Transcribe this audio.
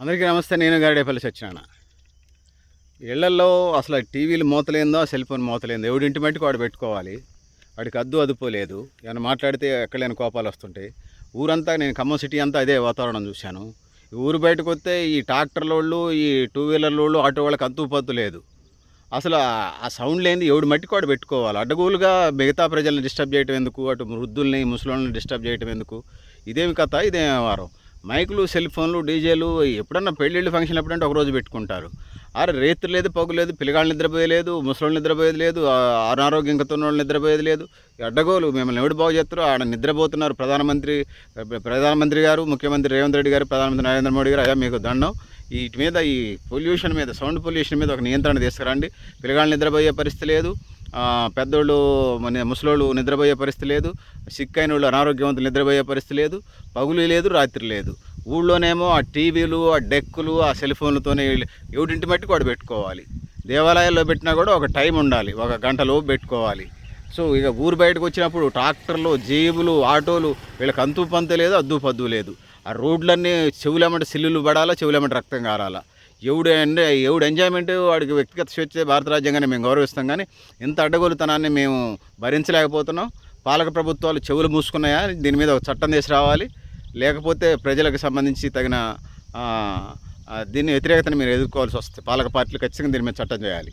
అందరికీ నమస్తే నేను గారిడేపల్లి సత్యనారాయణ. ఇళ్ళలో అసలు టీవీలు మూతలేందో సెల్ ఫోన్ మూతలేందో ఎవడింటి మట్టుకు వాడు పెట్టుకోవాలి. వాడికి అద్దు అదుపు లేదు. ఏమైనా మాట్లాడితే ఎక్కడలేని కోపాలు వస్తుంటాయి. ఊరంతా నేను ఖమ్మం సిటీ అంతా అదే వాతావరణం చూశాను. ఈ ఊరు బయటకు వస్తే ఈ ట్రాక్టర్లోళ్ళు ఈ టూ వీలర్లోళ్ళు ఆటో వాళ్ళకి అంతు పత్తు లేదు. అసలు ఆ- సౌండ్ లేనిది ఎవడు మట్టికి వాడు పెట్టుకోవాలి? అడ్డగోలుగా మిగతా ప్రజల్ని డిస్టర్బ్ చేయటం ఎందుకు? అటు వృద్ధుల్ని ముసలోళ్ళని డిస్టర్బ్ చేయటం ఎందుకు? ఇదేమి కథ? ఇదేమి వారం మైకులు సెల్ ఫోన్లు డీజేలు ఎప్పుడన్నా పెళ్ళిళ్ళు ఫంక్షన్ ఎప్పుడంటే ఒకరోజు పెట్టుకుంటారు. అరే రేత్రి లేదు పగు లేదు పిల్లగాళ్ళు నిద్రపోయలేదు ముసలోళ్ళు నిద్రపోయేది లేదు ఆ- అనారోగ్యంతో ఉన్న వాళ్ళు నిద్రపోయేది లేదు. అడ్డగోలు మిమ్మల్ని ఎవడు బాగు చేస్తారో ఆడ నిద్రపోతున్నారు ప్రధానమంత్రి ప్రధానమంత్రి గారు ముఖ్యమంత్రి రేవంత్ రెడ్డి గారు ప్రధానమంత్రి నరేంద్ర మోడీ గారు అయ్యా మీకు దండం. వీటి మీద ఈ పొల్యూషన్ మీద సౌండ్ పొల్యూషన్ మీద ఒక నియంత్రణ తీసుకురండి. పిల్లగాళ్ళు నిద్రపోయే పరిస్థితి లేదు. పెద్దోళ్ళు మన ముసలోళ్ళు నిద్రపోయే పరిస్థితి లేదు సిక్ అయిన వాళ్ళు అనారోగ్యవంతులు నిద్రపోయే పరిస్థితి లేదు పగులు లేదు రాత్రి లేదు. ఊళ్ళోనేమో ఆ టీవీలు ఆ డెక్కులు ఆ సెల్ ఫోన్లతోనే ఎవడింటి మట్టుకు వాడు పెట్టుకోవాలి. దేవాలయాల్లో పెట్టినా కూడా ఒక టైం ఉండాలి ఒక గంట లోపు పెట్టుకోవాలి. సో ఇక ఊరు బయటకు వచ్చినప్పుడు ట్రాక్టర్లు జీబులు ఆటోలు వీళ్ళకి అంతు పంత లేదు అద్దు పద్దు లేదు. ఆ రోడ్లన్నీ చెవులేమంటే సిల్లులు పడాలా చెవులేమంటే రక్తం కారాలా ఎవడు ఎండ ఎవడు ఎంజాయ్మెంట్ వాడికి వ్యక్తిగత స్వేచ్ఛ భారత రాజ్యాంగాన్ని మేము గౌరవిస్తాం. కానీ ఇంత అడ్డగోలుతనాన్ని మేము భరించలేకపోతున్నాం. పాలక ప్రభుత్వాలు చెవులు మూసుకున్నాయా? దీని మీద ఒక చట్టం తీసి రావాలి. లేకపోతే ప్రజలకు సంబంధించి తగిన దీన్ని వ్యతిరేకతను మీరు ఎదుర్కోవాల్సి వస్తుంది. పాలక పార్టీలు ఖచ్చితంగా దీని మీద చట్టం చేయాలి.